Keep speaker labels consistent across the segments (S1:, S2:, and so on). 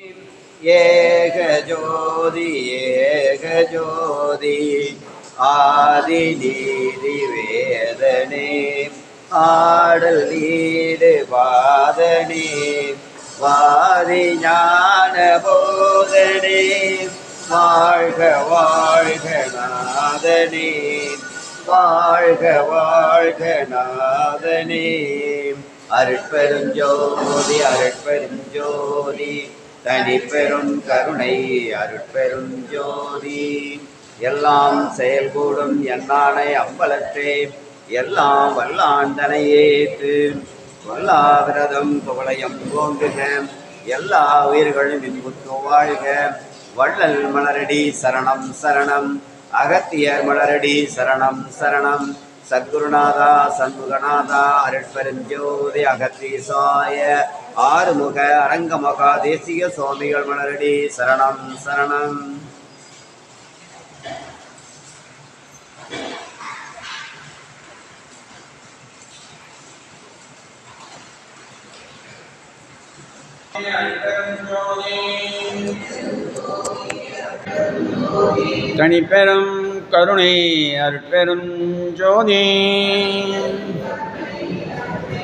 S1: ஏக ஏகஜோதி ஏகஜோதி ஆதி நீதி வேதனே. ஆடல் நீடு வாதனே வாதி ஞான போதனே. வாழ்க வாழ்க நாதனே வாழ்க வாழ்க நாதனே. அருட்பெருஞ்சோதி அருட்பெருஞ்சோதி தனிப்பெரும் கருணை அருட்பெரும் ஜோதி. எல்லாம் செயல்கூடும் என்னானை அம்பலத்தே. எல்லாம் வல்லாண்டனை வல்லா விரதம் குவளையம் தோன்றுக. எல்லா உயிர்களும் இன்புற்று வாழ்க. வள்ளல் மலரடி சரணம் சரணம். அகத்தியர் மலரடி சரணம் சரணம். சத்குருநாதா சண்முகநாதா அருட்பெருஞ்சோதி அகத்தீசாய. ஆறுமுக அரங்கமகா தேசிய சுவாமிகள் மலரடி சரணம் சரணம்.
S2: தனிப்பெரும் கருணை அருட்பெரும் ஜோதி.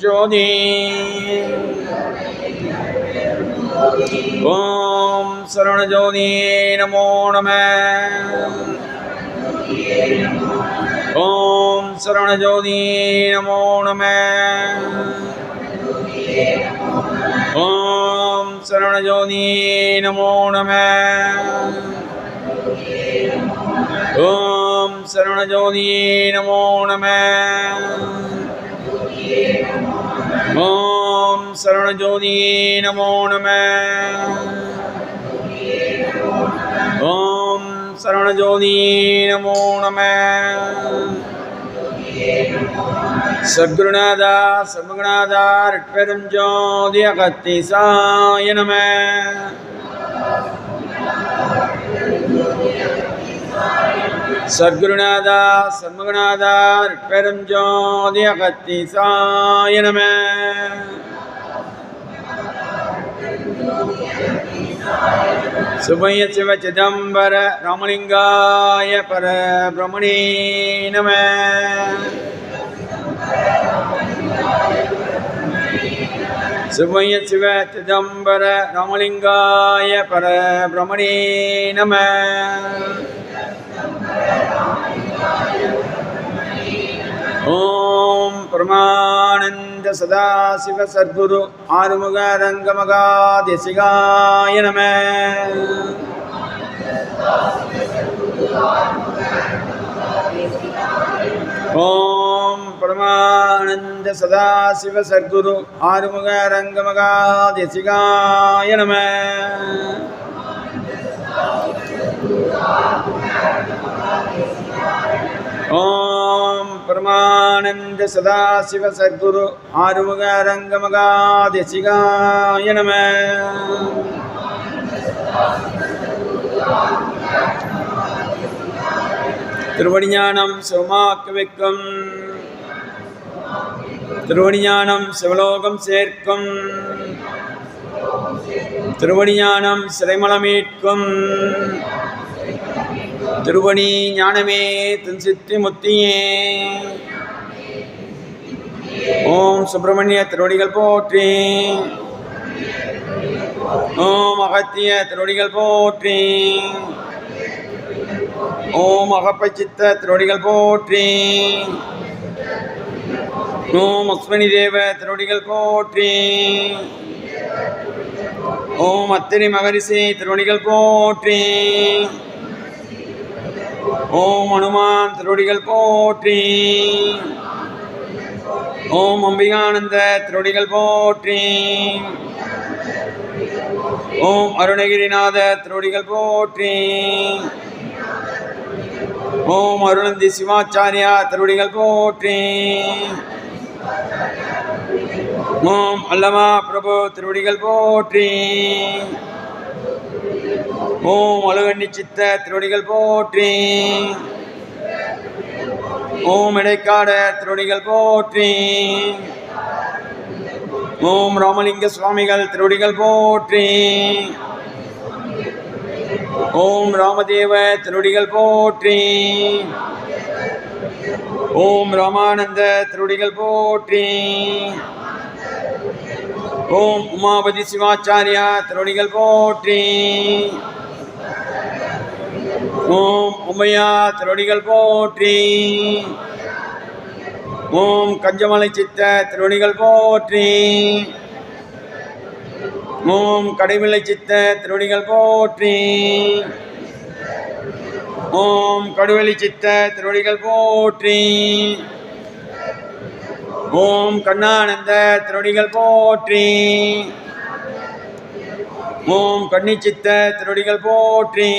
S2: ஜோதி ஓம் சரவணஜோதி நமோ நம ஓம் சரவணஜோதி நமோ நம ஓம் சரவணஜோதி நமோ நம ஓம் சரவணஜோதி நமோ நம ஓம் சரவணஜோதி நமோ நம. ஓம் சரவணஜோதி நமோ நம. சத்குருநாதா சர்வகுணாதா ரிட்வேதம் ஜோதி அகத்தி சாய நம. சத்குருநாதா சண்முகநாதா பெரும் ஜோதி அகத்தி சாயனம சுபய சிவ சிதம்பர ராமலிங்காய பர பிரமணே நம. சுபய சிவ சிதம்பர ராமலிங்காய பர பிரமணே நம. ஓம் பிரமானந்த சதாசிவ சத்குரு ஆறுமுக ரங்கமகா தேசிகாய நம. ஓம் பிரமானந்த சதாசிவ சத்குரு ஆறுமுக ரங்கமகா தேசிகாய நம. ஓம் பிரமானந்த சதாசிவ சத்குரு ஆறுமுக ரங்கமகாதிசிகாய நம. திருவடிஞானம் சிவமாக்க வைக்கும். திருவடிஞானம் சிவலோகம் சேர்க்கும். திருவடிஞானம் சிறைமலமீட்கும் திருவடி ஞானமே தன் சித்தி முத்தியே. ஓம் சுப்பிரமணிய திருவடிகள் போற்றி. ஓம் அகத்திய திருவடிகள் போற்றி. ஓம் அகப்பச்சித்த திருவடிகள் போற்றி. ஓம் அஸ்வினி தேவ திருவடிகள் போற்றி. ஓம் அத்திரி மகரிஷி திருவடிகள் போற்றி. ஓம் அனுமான் திருவடிகள் போற்றி. ஓம் அம்பிகானந்த திருவடிகள் போற்றி. ஓம் அருணகிரிநாத திருவடிகள் போற்றி. ஓம் அருணந்தி சிவாச்சாரியா திருவடிகள் போற்றி. ஓம் அல்லமா பிரபு திருவடிகள் போற்றி. ஓம் அழுகண்ணி சித்த திருவடிகள் போற்றி. ஓம் இடைக்காட திருவடிகள் போற்றி. ஓம் ராமலிங்க சுவாமிகள் திருவடிகள் போற்றி. ஓம் ராமதேவ திருவடிகள் போற்றி. ஓம் ராமானந்த திருவடிகள் போற்றி. ஓம் உமாபதி சிவாச்சாரியா திருவடிகள் போற்றி. ஓம் உமையா திருவடிகள் போற்றி. ஓம் கஞ்சமலை சித்த திருவடிகள் போற்றி. ஓம் கடைமலை சித்த திருவடிகள் போற்றி. ஓம் கடுவெளி சித்த திருவடிகள் போற்றி. ஓம் கண்ணானந்த திருடிகள் போற்றி. ஓம் கன்னிச்சித்த திருடிகள் போற்றி.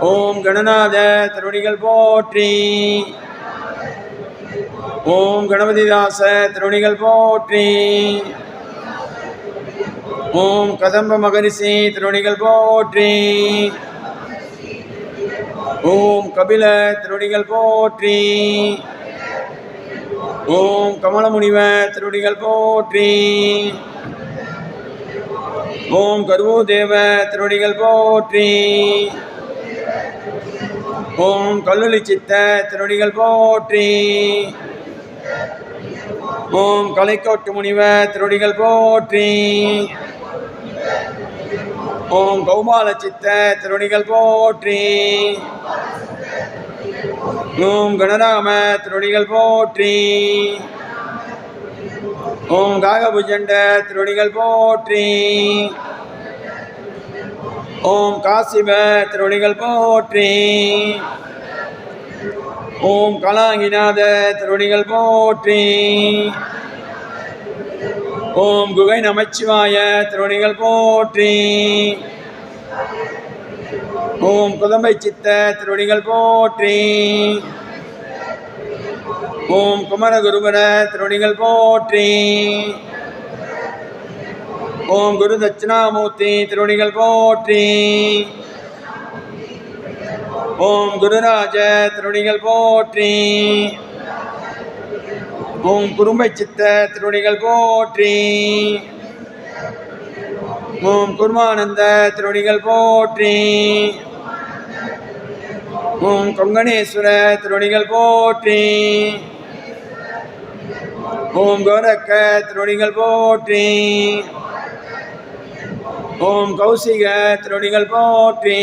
S2: ஓம் கணநாத திருடிகள் போற்றி. ஓம் கணபதிதாச திருவடிகள் போற்றி. ஓம் கதம்ப மகரிஷி திருவடிகள் போற்றி. ஓம் கபில திருவடிகள் போற்றி. ஓம் கமலமுனிவ திருவடிகள் போற்றி. ஓம் கருவோதேவ திருவடிகள் போற்றி. ஓம் கல்லூலி சித்த திருவடிகள் போற்றி. ஓம் கலைக்கோட்டு முனிவ திருவடிகள் போற்றி. ஓம் கௌமால சித்த திருவடிகள் போற்றி. ஓம் கணராம திருவடிகள் போற்றி. ஓம் காகபுஜண்ட திருவடிகள் போற்றி. ஓம் காசிப திருவடிகள் போற்றி. ஓம் கலாங்கிநாத திருவடிகள் போற்றி. ஓம் குகை நமச்சிவாய திருவடிகள் போற்றி. ஓம் குதம்பை சித்த திருவடிகள் போற்றி. ஓம் குமரகுருபர திருவடிகள் போற்றி. ஓம் குரு தட்சிணாமூர்த்தி திருவடிகள் போற்றி. ஓம் குருராஜ திருவடிகள் போற்றி. ஓம் குறும்பை சித்த திருவடிகள் போற்றி. ஓம் குருமானந்த திருவடிகள் போற்றி. ஓம் கொங்கணேஸ்வர திருவடிகள் போற்றி. ஓம் கோரக்க திருவடிகள் போற்றி. ஓம் கௌசிக திருவடிகள் போற்றி.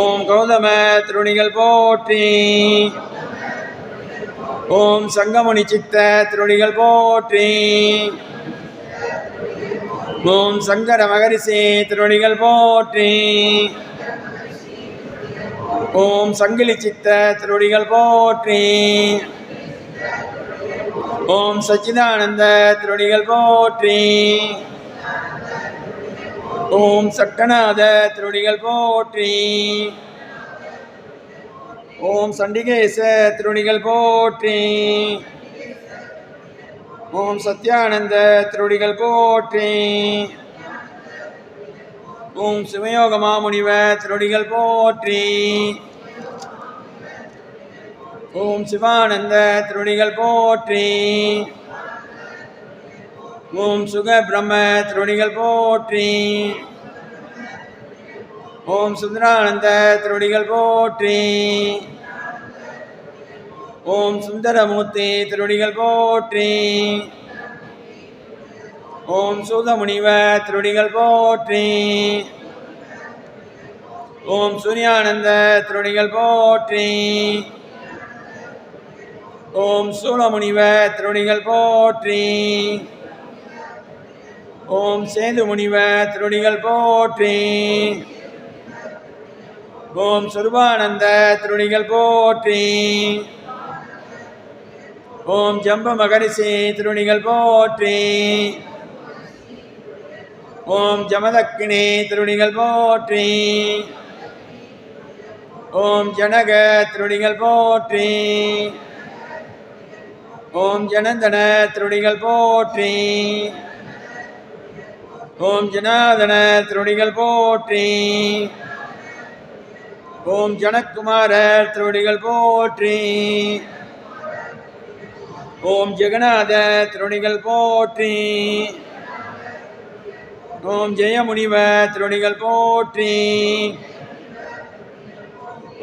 S2: ஓம் கௌதம திருவடிகள் போற்றி. ஓம் சங்கமணி சித்த திருவடிகள் போற்றி. ஓம் சங்கர மகரிசே திருவடிகள் போற்றி. ஓம் சங்கிலி சித்த திருவடிகள் போற்றி. ஓம் சச்சிதானந்த திருவடிகள் போற்றி. ஓம் சட்டநாத திருவடிகள் போற்றி. ஓம் சண்டிகேச திருவடிகள் போற்றி. ஓம் சத்யானந்த திருடிகள் போற்றி. ஓம் சிவயோக மாமுனிவ திருடிகள் போற்றி. ஓம் சிவானந்த திருடிகள் போற்றி. ஓம் சுக பிரம்ம திருடிகள் போற்றி. ஓம் சுந்தரானந்த திருடிகள் போற்றி. ஓம் சுந்தரமூர்த்தி திருடிகள் போற்றி. ஓம் சூதமுனிவ திருடிகள் போற்றி. ஓம் சூரியானந்த திருடிகள் போற்றி. ஓம் சூலமுனிவ திருடிகள் போற்றி. ஓம் சேது முனிவ திருடிகள் போற்றி. ஓம் சுருபானந்த திருடிகள் போற்றி. ஓம் ஜம்ப மகரிசி திருவடிகள் போற்றி. ஓம் ஜமதக்கினி திருடிகள் போற்றி. ஓம் ஜனக திருடிகள் போற்றி. ஓம் ஜனந்தன திருடிகள் போற்றி. ஓம் ஜனாதன திருடிகள் போற்றி. ஓம் ஜனக்குமார திருடிகள் போற்றி. ஓம் ஜெகநாத திருணிகள் போற்றி. ஓம் ஜெயமுனிவ திருணிகள் போற்றி.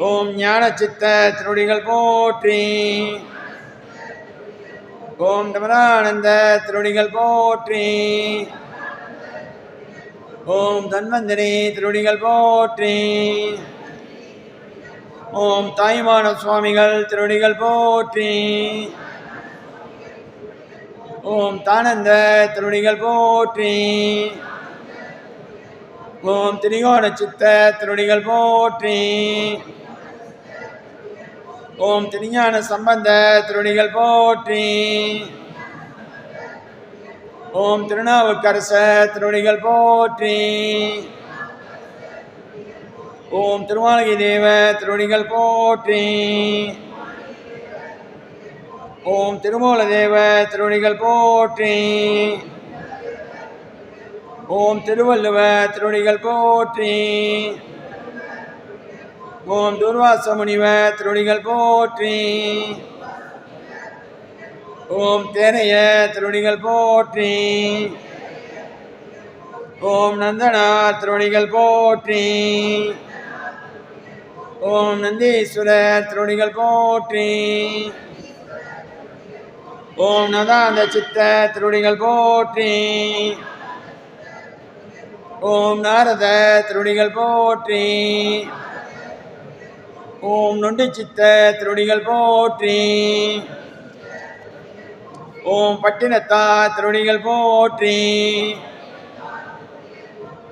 S2: ஓம் ஞானச்சித்தர் திருணிகள் போற்றி. ஓம் தமரானந்த திருணிகள் போற்றி. ஓம் தன்வந்திரி திருணிகள் போற்றி. ஓம் தாய்மான சுவாமிகள் திருணிகள் போற்றி. ஓம் தானந்த திருடிகள் போற்றி. ஓம் திரிகோண சித்த திருடிகள் போற்றி. ஓம் திருஞான சம்பந்த திருடிகள் போற்றி. ஓம் திருநாவுக்கரச திருடிகள் போற்றி. ஓம் திருமாலகி தேவ திருடிகள் போற்றி. ஓம் திருமூல தேவ திருவடிகள் போற்றி. ஓம் திருவள்ளுவ திருவடிகள் போற்றி. ஓம் துர்வாச முனிவ திருவடிகள் போற்றி. ஓம் தேனைய திருவடிகள் போற்றி. ஓம் நந்தனார் திருவடிகள் போற்றி. ஓம் நந்தீஸ்வரர் திருவடிகள் போற்றி. ஓம் நதாந்த சித்த திருடிகள் போற்றி. ஓம் நாரத திருடிகள் போற்றி. ஓம் நொண்டி சித்த திருடிகள் போற்றி. ஓம் பட்டினத்தா திருடிகள் போற்றி.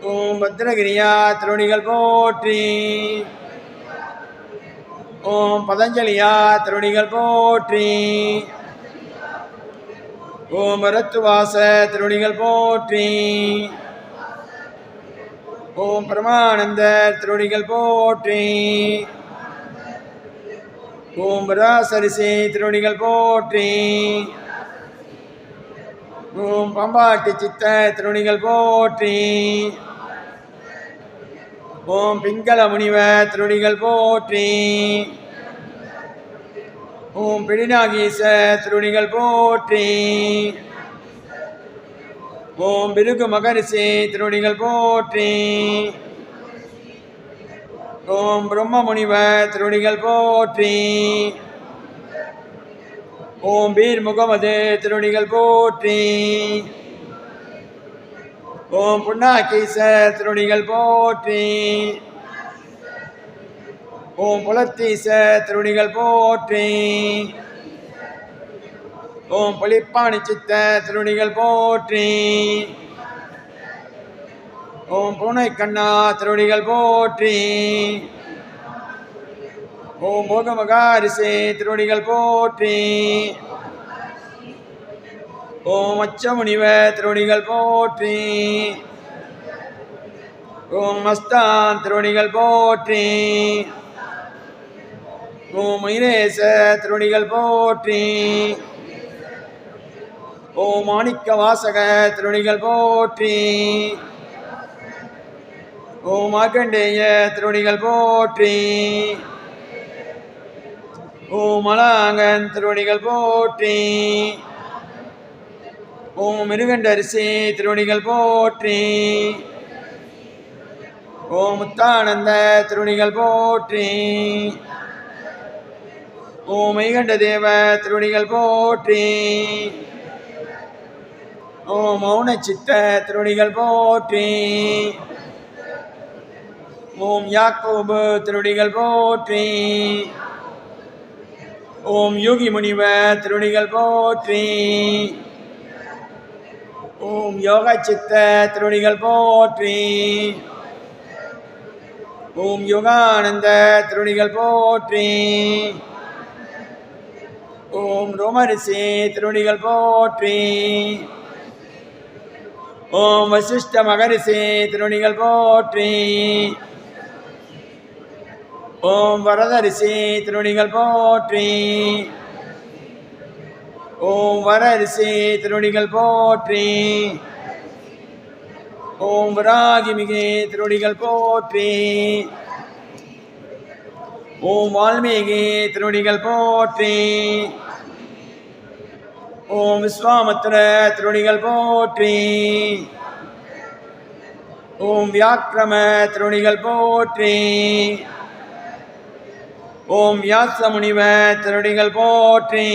S2: ஓம் பத்ரகிரியா திருடிகள் போற்றி. ஓம் பதஞ்சலியா திருடிகள் போற்றி. ஓம் பரத்துவாச திருடிகள் போற்றி. ஓம் பிரமானந்த திருவடிகள் போற்றி. ஓம் பராசரிசி திருவடிகள் போற்றி. ஓம் பம்பாட்டி சித்த திருவணிகள் போற்றி. ஓம் பிங்கள முனிவ திருவணிகள் போற்றி. ஓம் பிடிநாகீச திருணிகள் போற்றி. ஓம் பிருகு மகரிஷி திருணிகள் போற்றி. ஓம் பிரம்ம முனிவ திருடிகள் போற்றி. ஓம் பீர் முகமது திருணிகள் போற்றி. ஓம் புண்ணாக்கீச திருணிகள் போற்றி. ஓம் புலத்தீச திருடிகள் போற்றி. ஓம் புளிப்பாணி சித்த திருடிகள் போற்றி. ஓம் பூனை கண்ணா திருடிகள் போற்றி. ஓம் போகமகாரிசே திருடிகள் போற்றி. ஓம் அச்சமுனிவ திருடிகள் போற்றி. ஓம் மஸ்தான் திருடிகள் போற்றி. ஓம் மயிலேச திருடிகள் போற்றி. ஓம் மாணிக்க வாசக திருடிகள் போற்றி. ஓம் மார்க்கண்டேய திருடிகள் போற்றி. ஓம் மலாங்கன் திருவடிகள் போற்றி. ஓம் மிருகண்டரிசி திருவடிகள் போற்றி. ஓம் முத்தானந்த திருவடிகள் போற்றி. ஓம் மைகண்ட தேவ திருவடிகள் போற்றி. ஓம் மௌன சித்த திருவடிகள் போற்றி. ஓம் யாக்கோபு திருவடிகள் போற்றி. ஓம் யோகி முனிவ திருவடிகள் போற்றி. ஓம் யோக சித்த திருவடிகள் போற்றி. ஓம் யோகானந்த திருவடிகள் போற்றி. ஓம் ரோமரிசி திருவடிகள் போற்றி. ஓம் வசிஷ்ட மகரிசி திருவடிகள் போற்றி. ஓம் வரதரிசி திருவடிகள் போற்றி. ஓம் வரரிசி திருவடிகள் போற்றி. ஓம் வராகிமிகே திருவடிகள் போற்றி. ஓம் வால்மீகி திருவடிகள் போற்றி. ஓம் விஸ்வாமித்திர திருவடிகள் போற்றி. ஓம் வியாக்கிரம திருவடிகள் போற்றி. ஓம் வியாச முனிவ திருவடிகள் போற்றி.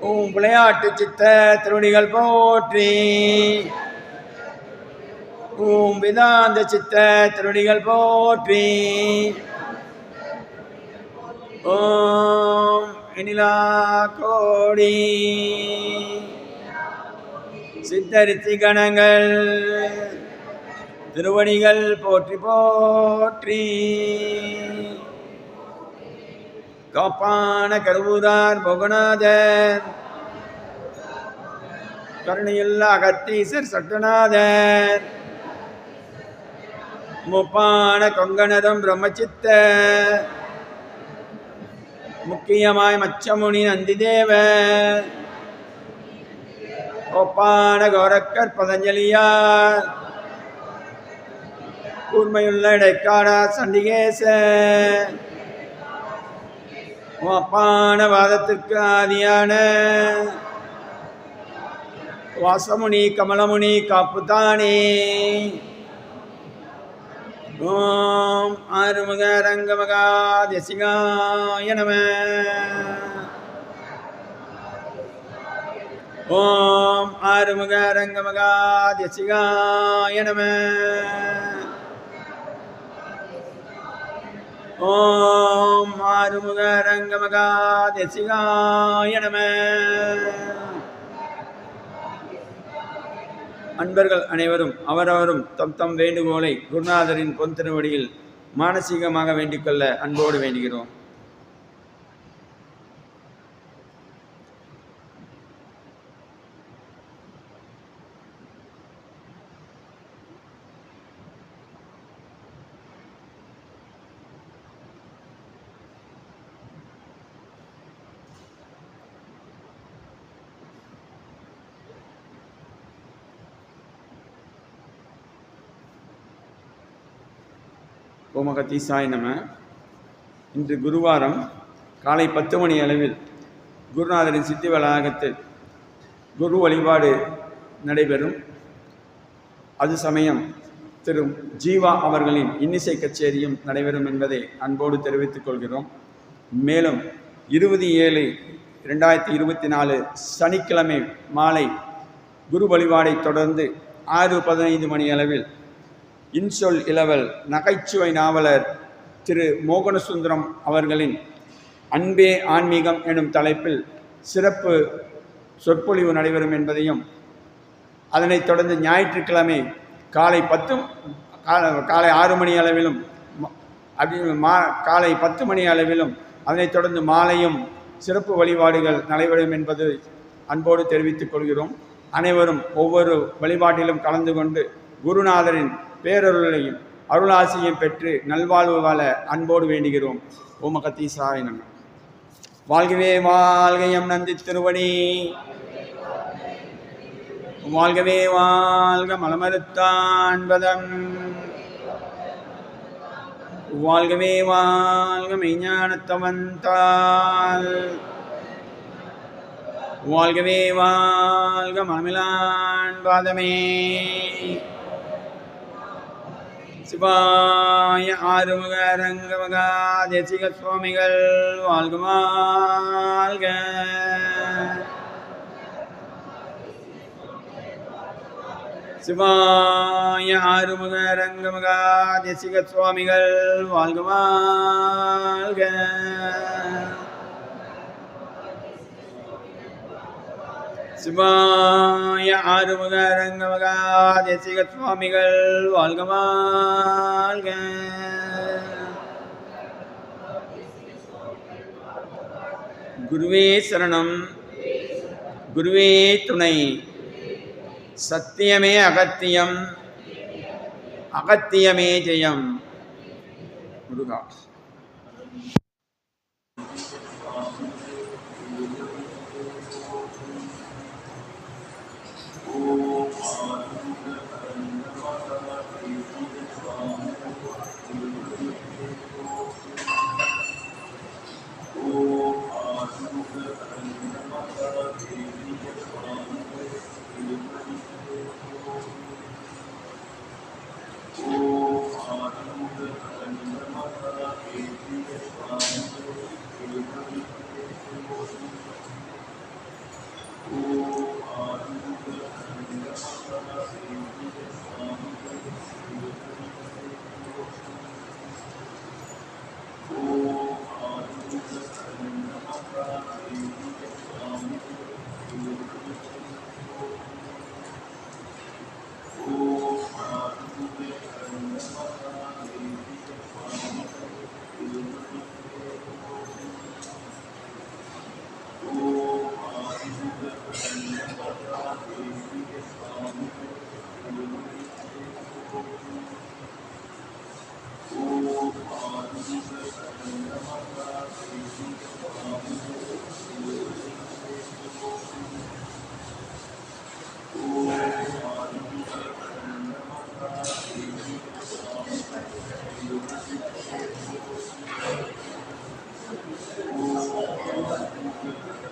S2: ஓம் விளையாட்டு சித்த திருவடிகள் போற்றி. ஓம் வேதாந்த சித்த திருடிகள் போற்றி. ஓம் எனிலா கோடி. சித்தரித்தி கணங்கள் திருவடிகள் போற்றி போற்றி. காப்பான கருவூரார் போகநாதர் கருணையுள்ள அகத்தீசர் சட்டநாதர். முப்பான கொங்கணரும் பிரம்மச்சித்த. முக்கியமாய் மச்சமுனி நந்திதேவ. ஒப்பான கோரக்கர் பதஞ்சலியார். கூர்மையுள்ள இடைக்காடா சண்டிகேச. ஒப்பான வாதத்திற்கு ஆதியான. வாசமுனி கமலமுனி காப்புதானே. ஓம் ஆறுமுக ரங்கமகா தேசிகாய நம. ஓம் ஆறுமுக ரங்கமகா தேசிகாய நம. ஓம் ஆறுமுக ரங்கமகா தேசிகாய நம. அன்பர்கள் அனைவரும் அவரவரும் தம் தம் வேண்டுகோளை குருநாதரின் பொன் திருவடியில் மானசீகமாக வேண்டிக்கொள்ள அன்போடு வேண்டுகிறோம். ஓமகத்தீசாய் நம. இன்று குருவாரம் காலை பத்து மணி அளவில் குருநாதரின் சித்தி வளாகத்தில் குரு வழிபாடு நடைபெறும். அது சமயம் திரு ஜீவா அவர்களின் இன்னிசை கச்சேரியும் நடைபெறும் என்பதை அன்போடு தெரிவித்துக் கொள்கிறோம். மேலும் இருபது ஏழு ரெண்டாயிரத்தி இருபத்தி நாலு சனிக்கிழமை மாலை குரு வழிபாடை தொடர்ந்து ஆறு பதினைந்து மணி அளவில் இன்சொல் இளவல் நகைச்சுவை நாவலர் திரு மோகனசுந்தரம் அவர்களின் அன்பே ஆன்மீகம் எனும் தலைப்பில் சிறப்பு சொற்பொழிவு நடைபெறும் என்பதையும் அதனைத் தொடர்ந்து ஞாயிற்றுக்கிழமை காலை பத்து காலை ஆறு மணி அளவிலும் அப்படி மா காலை பத்து மணி அளவிலும் அதனைத் தொடர்ந்து மாலையும் சிறப்பு வழிபாடுகள் நடைபெறும் என்பது அன்போடு தெரிவித்துக் கொள்கிறோம். அனைவரும் ஒவ்வொரு வழிபாட்டிலும் கலந்து கொண்டு குருநாதரின் பேரருளையும் அருளாசியும் பெற்று நல்வாழ்வு வாழ அன்போடு வேண்டுகிறோம். ஓமகத்தீசாய நம. வாழ்கவே வாழ்கையம் நந்தி திருவடி. வாழ்கவே வாழ்க மலமறுத்தான்பதம் வாழ்கவே வாழ்க மெய்ஞானத்தவந்தால் வாழ்கவே வாழ்க மனமிலான் பாதமே. சிவாய ஆறுமுக ரங்கமகா தேசிக சுவாமிகள் வாழ்க வாழ்க. சிவாய ஆறுமுக ரங்கமகா தேசிக சுவாமிகள் வாழ்க வாழ்க. சிவாய ஆறுமுக ரங்கமகா தேசிக சுவாமிகள் வாழ்க வாழ்க. குருவே சரணம். குருவே துணை.
S3: சத்தியமே அகத்தியம். அகத்தியமே ஜெயம். முருகா.